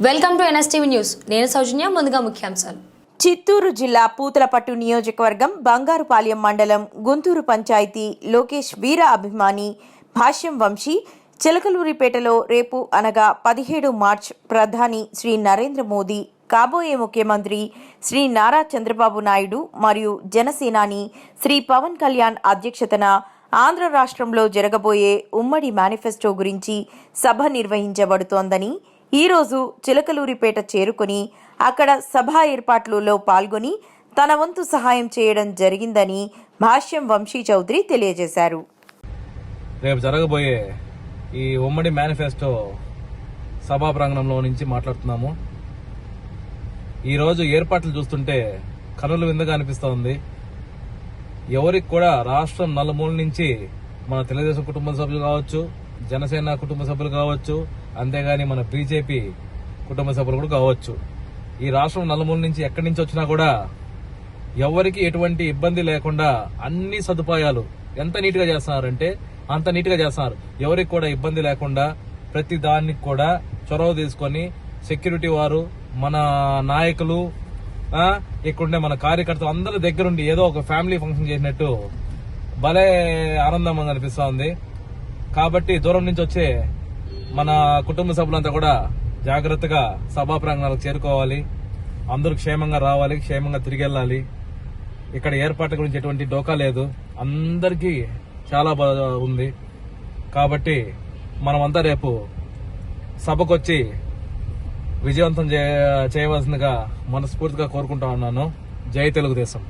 Welcome to NSTV news. నేను సౌజన్య ముందుగా ముఖ్యాంశాలు. చిత్తూరు జిల్లా పూతలపట్టు నియోజకవర్గం బంగారుపాలెం మండలం గుంటూరు పంచాయతీ లోకేష్ వీర అభిమాని భాష్యం వంశీ చిలకలూరిపేటలో రేపు అనగా పదిహేడు మార్చ్ ప్రధాని శ్రీ నరేంద్ర మోదీ కాబోయే ముఖ్యమంత్రి శ్రీ నారా చంద్రబాబు నాయుడు మరియు జనసేనాని శ్రీ పవన్ కళ్యాణ్ అధ్యక్షతన ఆంధ్ర రాష్ట్రంలో జరగబోయే ఉమ్మడి మేనిఫెస్టో గురించి సభ నిర్వహించబడుతోందని ఈరోజు చిలకలూరిపేట చేరుకొని అక్కడ సభా ఏర్పాట్లలో పాల్గొని తన వంతు సహాయం చేయడం జరిగిందని భాష్యం వంశీ చౌదరి తెలియజేశారు. రేపు జరగబోయే ఈ ఉమ్మడి మేనిఫెస్టో సభా ప్రాంగణంలో నుంచి మాట్లాడుతున్నాము. ఈరోజు ఏర్పాట్లు చూస్తుంటే కనుల విందుగా అనిపిస్తోంది. ఎవరికి కూడా రాష్ట్రం నలుమూల నుంచి మన తెలుగుదేశం కుటుంబ సభ్యులు కావచ్చు జనసేన కుటుంబ సభ్యులు కావచ్చు అంతేగాని మన బీజేపీ కుటుంబ సభ్యులు కూడా కావచ్చు. ఈ రాష్ట్రం నలుమూల నుంచి ఎక్కడి నుంచి వచ్చినా కూడా ఎవరికి ఎటువంటి ఇబ్బంది లేకుండా అన్ని సదుపాయాలు ఎంత నీట్గా చేస్తున్నారంటే అంత నీట్గా చేస్తున్నారు. ఎవరికి కూడా ఇబ్బంది లేకుండా ప్రతి దానికి కూడా చొరవ తీసుకొని సెక్యూరిటీ వారు మన నాయకులు ఇక్కడుండే మన కార్యకర్తలు అందరి దగ్గరుండి ఏదో ఒక ఫ్యామిలీ ఫంక్షన్ చేసినట్టు భలే ఆనందంగా అనిపిస్తోంది కాబట్టి దూరం నుంచి వచ్చే మన కుటుంబ సభ్యులంతా కూడా జాగ్రత్తగా సభా ప్రాంగణాలకు చేరుకోవాలి. అందరూ క్షేమంగా రావాలి క్షేమంగా తిరిగి వెళ్ళాలి. ఇక్కడ ఏర్పాట్ల గురించి ఎటువంటి డోకా లేదు. అందరికీ చాలా బాగా ఉంది. కాబట్టి మనమంతా రేపు సభకొచ్చి విజయవంతం చేయవలసిందిగా మనస్ఫూర్తిగా కోరుకుంటా ఉన్నాను. జై తెలుగుదేశం.